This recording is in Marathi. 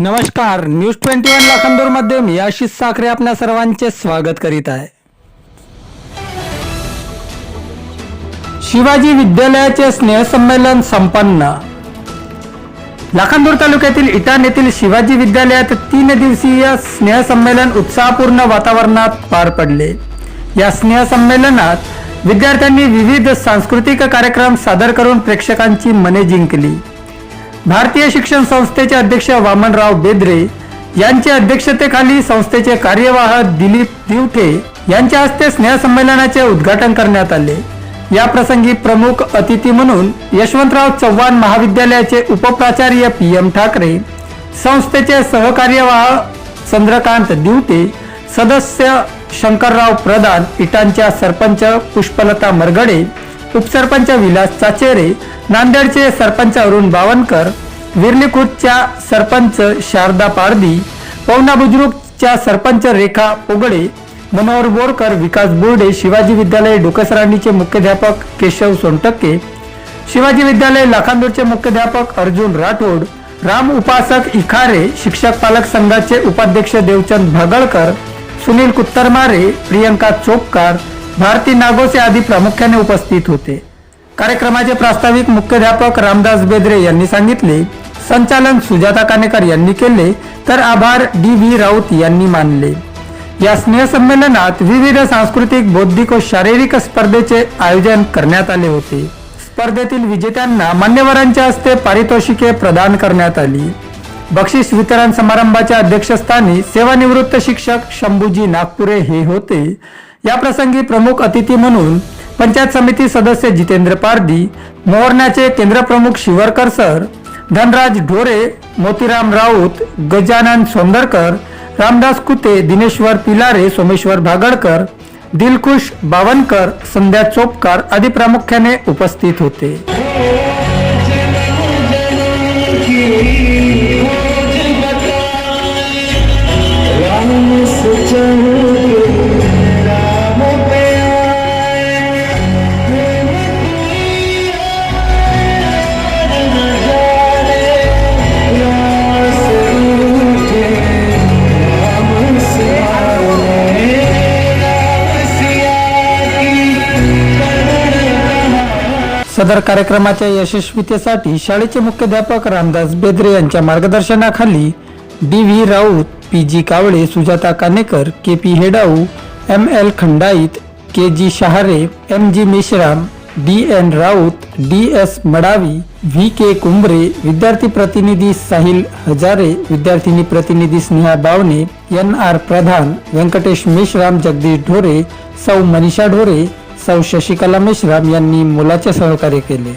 नमस्कार न्यूज ट्वेंटी वन लाखांदूरमध्ये मी आशिष साखरे आपल्या सर्वांचे स्वागत करीत आहे. शिवाजी विद्यालयाचे स्नेहसंमेलन संपन्न. लाखांदूर तालुक्यातील इटान येथील शिवाजी विद्यालयात तीन दिवसीय स्नेहसंमेलन उत्साहपूर्ण वातावरणात पार पडले. या स्नेहसंमेलनात विद्यार्थ्यांनी विविध सांस्कृतिक कार्यक्रम सादर करून प्रेक्षकांची मने जिंकली. भारतीय शिक्षण संस्थेचे अध्यक्ष वामनराव बेद्रे यांच्या अध्यक्षतेखाली संस्थेचे कार्यवाह दिलीप दिवठे यांच्या हस्ते स्नेहसंमेलनाचे उद्घाटन करण्यात आले. या प्रसंगी प्रमुख अतिथी म्हणून यशवंतराव चव्हाण महाविद्यालयाचे उपप्राचार्य पी एम ठाकरे संस्थेचे सहकार्यवाह चंद्रकांत दिवटे सदस्य शंकरराव प्रधान इटांच्या सरपंच पुष्पलता मरगडे उपसरपंच विलास चाचेरे नांदेडचे सरपंच अरुण बावनकर विरलीखुटच्या सरपंच शारदा पारदी पवना बुजुर्गच्या सरपंच रेखा पोगडे मनोहर बोरकर विकास बोर्डे शिवाजी विद्यालय डोकसरांनीचे मुख्याध्यापक केशव सोनटक्के शिवाजी विद्यालय लाखांदूरचे मुख्याध्यापक अर्जुन राठोड राम उपासक इखारे शिक्षक पालक संघाचे उपाध्यक्ष देवचंद भागळकर सुनील कुत्तरमारे प्रियंका चोपकार भारती नागोसे आदी प्रामुख्याने उपस्थित होते. कार्यक्रमाचे प्रास्ताविक मुख्याध्यापक रामदास बेद्रे यांनी सांगितले. संचालन सुजाता कानेकर यांनी केले तर आभार डी व्ही राऊत यांनी मानले. या स्नेहसंमेलनात विविध सांस्कृतिक बौद्धिक व शारीरिक स्पर्धेचे आयोजन करण्यात आले होते. स्पर्धेतील विजेत्यांना मान्यवरांच्या हस्ते पारितोषिके प्रदान करण्यात आली. बक्षीस वितरण समारंभाच्या अध्यक्षस्थानी सेवानिवृत्त शिक्षक शंभूजी नागपुरे हे होते. या प्रसंगी प्रमुख अतिथी म्हणून पंचायत समिती सदस्य जितेंद्र पारदी मोहरण्याचे केंद्रप्रमुख शिवरकर सर धनराज ढोरे मोतीराम राऊत गजानन सोंदरकर रामदास कुते दिनेश्वर पिलारे सोमेश्वर भागडकर दिलखुश बावनकर संध्या चोपकार आदी प्रामुख्याने उपस्थित होते. सदर कार्यक्रमाच्या यशस्वीतेसाठी शाळेचे मुख्याध्यापक रामदास बेद्रे यांच्या मार्गदर्शनाखाली D V Raut P G Kawale Sujata Kanekar K P Hedau M L Khandait K G Shahare M G Meshram D N Raut D S Madavi V K Kumbare विद्यार्थी प्रतिनिधी साहिल हजारे विद्यार्थिनी प्रतिनिधी स्नेहा बावणे एन आर प्रधान व्यंकटेश मेश्राम जगदीश ढोरे सौ मनीषा ढोरे सौ शशिकला मेश्राम यांनी मुलाचे सहकार्य केले.